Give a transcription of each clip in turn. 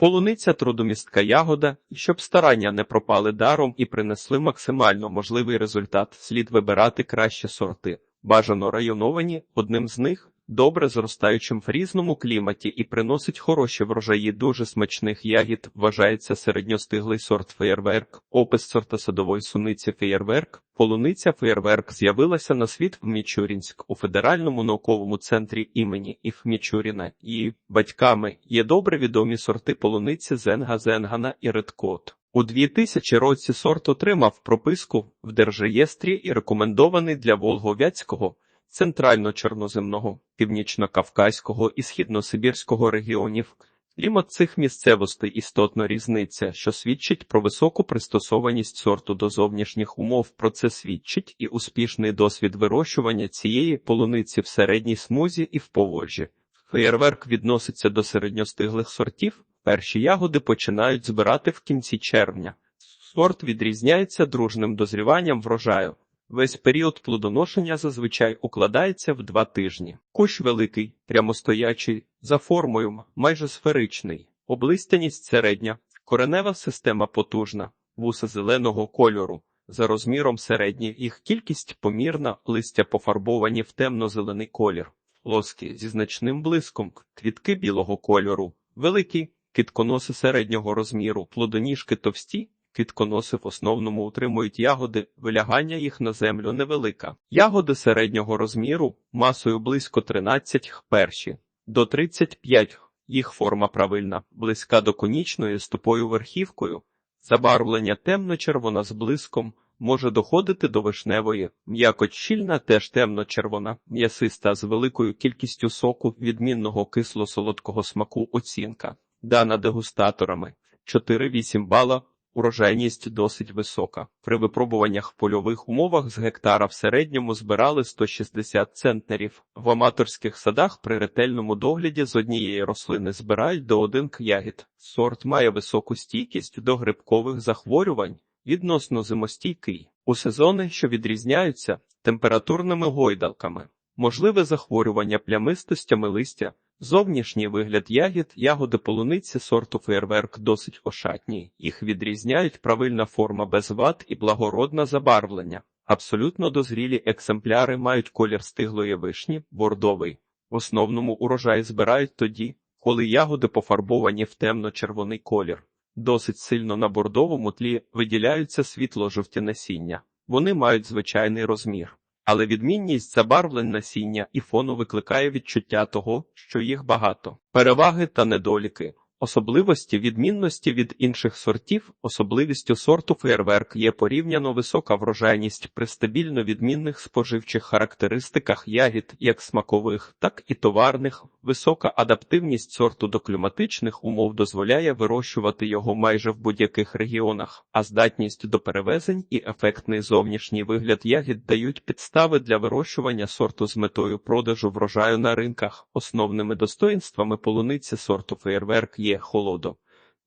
Полуниця трудомістка ягода, щоб старання не пропали даром і принесли максимально можливий результат, слід вибирати кращі сорти. Бажано районовані, одним з них добре зростаючим в різному кліматі і приносить хороші врожаї дуже смачних ягід, вважається середньостиглий сорт феєрверк, опис сорта садової суниці феєрверк. Полуниця феєрверк з'явилася на світ в Мічурінськ у Федеральному науковому центрі імені Іф Мічуріна. Її батьками є добре відомі сорти полуниці Зенга Зенгана і Редкот. У 2000 році сорт отримав прописку в Держреєстрі і рекомендований для Волговяцького, центрально-чорноземного, північно-кавказького і східносибірського регіонів. Клімат цих місцевостей істотно різниця, що свідчить про високу пристосованість сорту до зовнішніх умов. Про це свідчить і успішний досвід вирощування цієї полуниці в середній смузі і в Поволжі. Феєрверк відноситься до середньостиглих сортів. Перші ягоди починають збирати в кінці червня. Сорт відрізняється дружним дозріванням врожаю. Весь період плодоношення зазвичай укладається в два тижні. Кущ великий, прямостоячий, за формою, майже сферичний, облистяність середня, коренева система потужна, вуса зеленого кольору, за розміром середні, їх кількість помірна, листя пофарбовані в темно-зелений колір, лоски зі значним блиском, квітки білого кольору, великі, кітконоси середнього розміру, плодоніжки товсті, Квітконоси в основному утримують ягоди, вилягання їх на землю невелика. Ягоди середнього розміру, масою близько 13 х перші, до 35 х. Їх форма правильна, близька до конічної з тупою верхівкою. Забарвлення темно-червона з блиском може доходити до вишневої, м'якоть щільна теж темно-червона, м'ясиста з великою кількістю соку відмінного кисло-солодкого смаку оцінка, дана дегустаторами 4-8 бала. Урожайність досить висока. При випробуваннях в польових умовах з гектара в середньому збирали 160 центнерів. В аматорських садах при ретельному догляді з однієї рослини збирають до один ягід. Сорт має високу стійкість до грибкових захворювань, відносно зимостійкий. У сезони, що відрізняються температурними гойдалками, можливе захворювання плямистостями листя. Зовнішній вигляд ягід, ягоди полуниці сорту феєрверк досить ошатні. Їх відрізняють правильна форма без вад і благородне забарвлення. Абсолютно дозрілі екземпляри мають колір стиглої вишні, бордовий. В основному урожай збирають тоді, коли ягоди пофарбовані в темно-червоний колір. Досить сильно на бордовому тлі виділяються світло-жовті насіння. Вони мають звичайний розмір. Але відмінність забарвлень насіння і фону викликає відчуття того, що їх багато. Переваги та недоліки. Особливості відмінності від інших сортів, особливістю сорту феєрверк є порівняно висока врожайність при стабільно відмінних споживчих характеристиках ягід, як смакових, так і товарних. Висока адаптивність сорту до кліматичних умов дозволяє вирощувати його майже в будь-яких регіонах, а здатність до перевезень і ефектний зовнішній вигляд ягід дають підстави для вирощування сорту з метою продажу врожаю на ринках. Основними достоїнствами полуниці сорту феєрверк є холодо.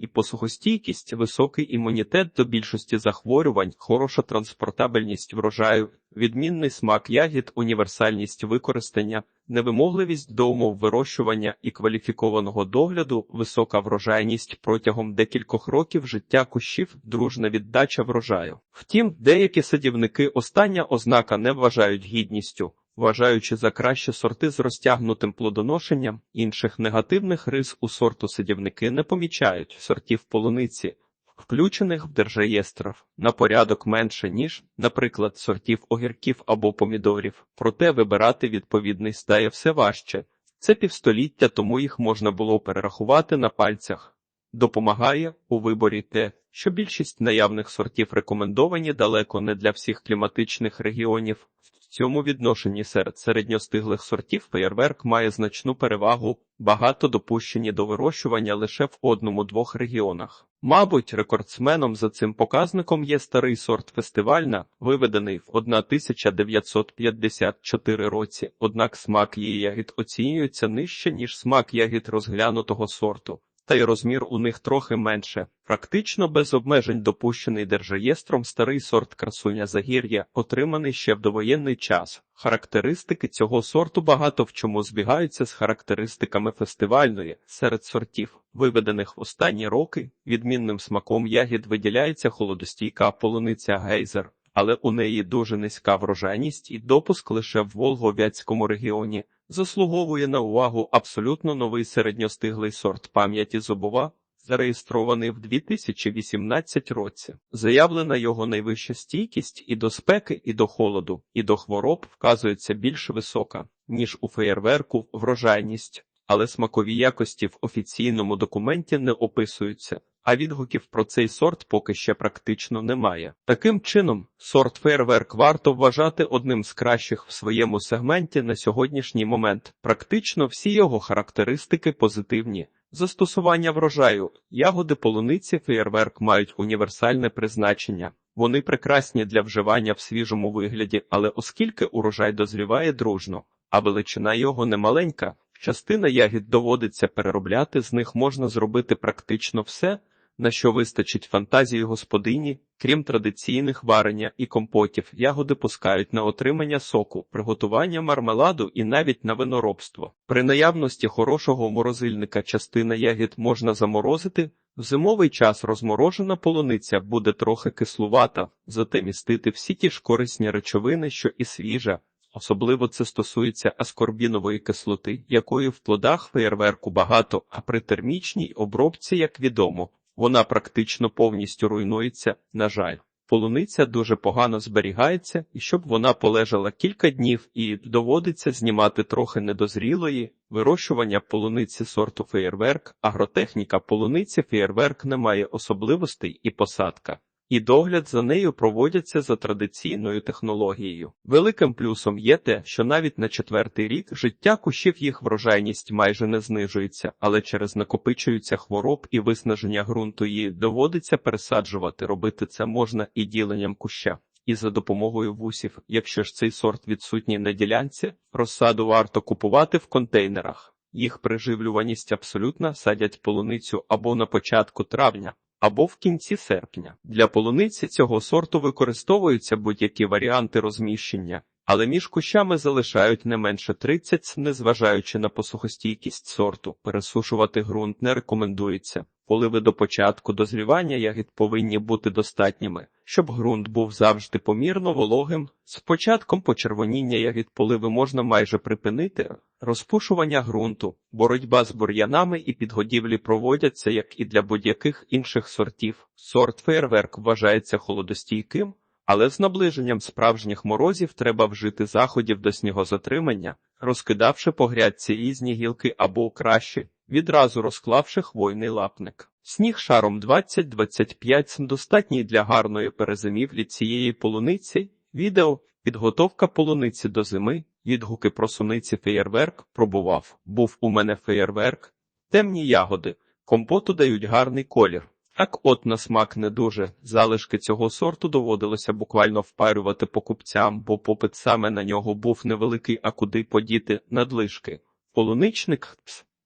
І посухостійкість, високий імунітет до більшості захворювань, хороша транспортабельність врожаю, відмінний смак ягід, універсальність використання, невимогливість до умов вирощування і кваліфікованого догляду, висока врожайність протягом декількох років життя кущів, дружна віддача врожаю. Втім, деякі садівники остання ознака не вважають гідністю вважаючи за краще сорти з розтягнутим плодоношенням, інших негативних рис у сорту садівники не помічають сортів полуниці, включених в держреєстр на порядок менше, ніж, наприклад, сортів огірків або помідорів, проте вибирати відповідний стає все важче. Це півстоліття тому їх можна було перерахувати на пальцях. Допомагає у виборі те, що більшість наявних сортів рекомендовані далеко не для всіх кліматичних регіонів. В цьому відношенні серед середньостиглих сортів феєрверк має значну перевагу, багато допущені до вирощування лише в одному-двох регіонах. Мабуть, рекордсменом за цим показником є старий сорт фестивальна, виведений в 1954 році, однак смак її ягід оцінюється нижче, ніж смак ягід розглянутого сорту. Та й розмір у них трохи менше. Практично без обмежень допущений держреєстром старий сорт красуня Загір'я, отриманий ще в довоєнний час. Характеристики цього сорту багато в чому збігаються з характеристиками фестивальної серед сортів, виведених в останні роки. Відмінним смаком ягід виділяється холодостійка полуниця гейзер, але у неї дуже низька врожайність і допуск лише в Волгов'ятському регіоні. Заслуговує на увагу абсолютно новий середньостиглий сорт пам'яті зубова, зареєстрований в 2018 році. Заявлена його найвища стійкість і до спеки, і до холоду, і до хвороб вказується більш висока, ніж у феєрверку врожайність, але смакові якості в офіційному документі не описуються. А відгуків про цей сорт поки ще практично немає. Таким чином, сорт фейерверк варто вважати одним з кращих в своєму сегменті на сьогоднішній момент. Практично всі його характеристики позитивні. Застосування врожаю, ягоди полуниці феєрверк мають універсальне призначення. Вони прекрасні для вживання в свіжому вигляді, але оскільки урожай дозріває дружно, а величина його немаленька, частина ягід доводиться переробляти, з них можна зробити практично все, на що вистачить фантазії господині, крім традиційних варення і компотів, ягоди пускають на отримання соку, приготування мармеладу і навіть на виноробство. При наявності хорошого морозильника частина ягід можна заморозити. В зимовий час розморожена полуниця буде трохи кислувата, зате містити всі ті ж корисні речовини, що і свіжа. Особливо це стосується аскорбінової кислоти, якої в плодах феєрверку багато, а при термічній обробці, як відомо, вона практично повністю руйнується, на жаль. Полуниця дуже погано зберігається, і щоб вона полежала кілька днів і доводиться знімати трохи недозрілої, вирощування полуниці сорту феєрверк, агротехніка полуниці феєрверк не має особливостей і посадка. І догляд за нею проводяться за традиційною технологією. Великим плюсом є те, що навіть на четвертий рік життя кущів їх врожайність майже не знижується, але через накопичуються хвороб і виснаження ґрунту її доводиться пересаджувати. Робити це можна і діленням куща. І за допомогою вусів, якщо ж цей сорт відсутній на ділянці, розсаду варто купувати в контейнерах. Їх приживлюваність абсолютна садять полуницю або на початку травня, або в кінці серпня. Для полуниці цього сорту використовуються будь-які варіанти розміщення, але між кущами залишають не менше 30, незважаючи на посухостійкість сорту. Пересушувати ґрунт не рекомендується. Поливи до початку дозрівання ягід повинні бути достатніми, щоб ґрунт був завжди помірно вологим. З початком почервоніння ягід поливи можна майже припинити. Розпушування ґрунту, боротьба з бур'янами і підгодівлі проводяться, як і для будь-яких інших сортів. Сорт фейерверк вважається холодостійким, але з наближенням справжніх морозів треба вжити заходів до снігозатримання, розкидавши по грядці різні гілки або краще, відразу розклавши хвойний лапник. Сніг шаром 20-25 достатній для гарної перезимівлі цієї полуниці. Відео підготовка полуниці до зими. Відгуки про суниці феєрверк пробував. Був у мене феєрверк. Темні ягоди. Компоту дають гарний колір. Так от на смак не дуже. Залишки цього сорту доводилося буквально впарювати покупцям, бо попит саме на нього був невеликий, а куди подіти надлишки. Полуничник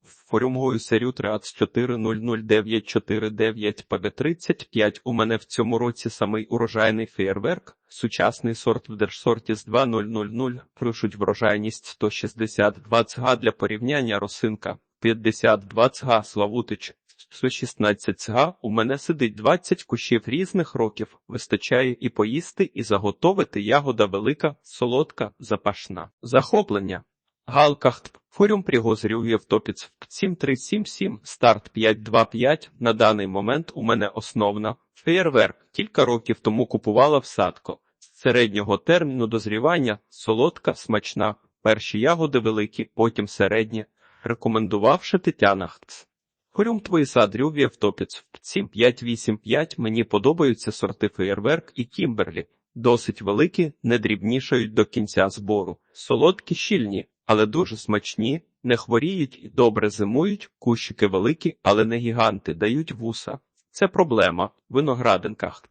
форумгою серію 34009499 ПБ35 у мене в цьому році самий урожайний феєрверк, сучасний сорт в держсорті з 2000, пишуть врожайність 162 цга для порівняння росинка, 52 цга Славутич, 116 цга, у мене сидить 20 кущів різних років, вистачає і поїсти, і заготовити. Ягода велика, солодка, запашна. Захоплення. Галкахт. Форум пригозрів Євтопіц 7377, старт 525. На даний момент у мене основна феєрверк. Кілька років тому купувала всадко. З середнього терміну дозрівання солодка, смачна. Перші ягоди великі, потім середні. Рекомендувавши Тетяна Хц. Хорюм твої садрів Євтопіц 7585. Мені подобаються сорти феєрверк і кімберлі. Досить великі, не дрібнішають до кінця збору. Солодкі щільні але дуже смачні, не хворіють і добре зимують, кущики великі, але не гіганти, дають вуса. Це проблема. Виноградинках.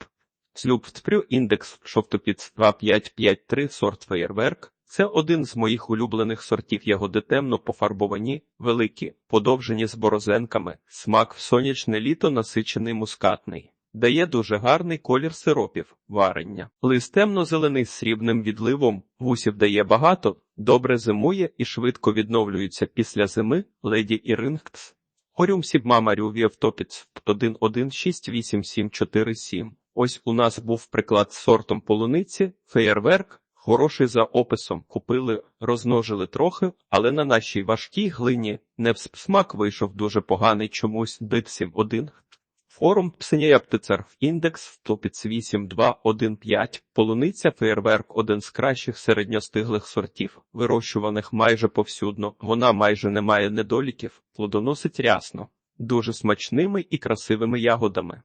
Слюб індекс шовтопіц 2553 сорт феєрверк. Це один з моїх улюблених сортів ягоди темно пофарбовані, великі, подовжені з борозенками, смак в сонячне літо насичений мускатний. Дає дуже гарний колір сиропів, варення. Лист темно-зелений з срібним відливом, вусів дає багато, добре зимує і швидко відновлюється після зими, леді Ірингтс. Орюм Сібмама Рювів Топіц 1168747. Ось у нас був приклад з сортом полуниці, феєрверк, хороший за описом. Купили, розмножили трохи, але на нашій важкій глині невспсмак вийшов дуже поганий чомусь дитсім 1. Форум Псеніяптицер індекс топіц 8215, полуниця феєрверк один з кращих середньостиглих сортів, вирощуваних майже повсюдно, вона майже не має недоліків, плодоносить рясно, дуже смачними і красивими ягодами.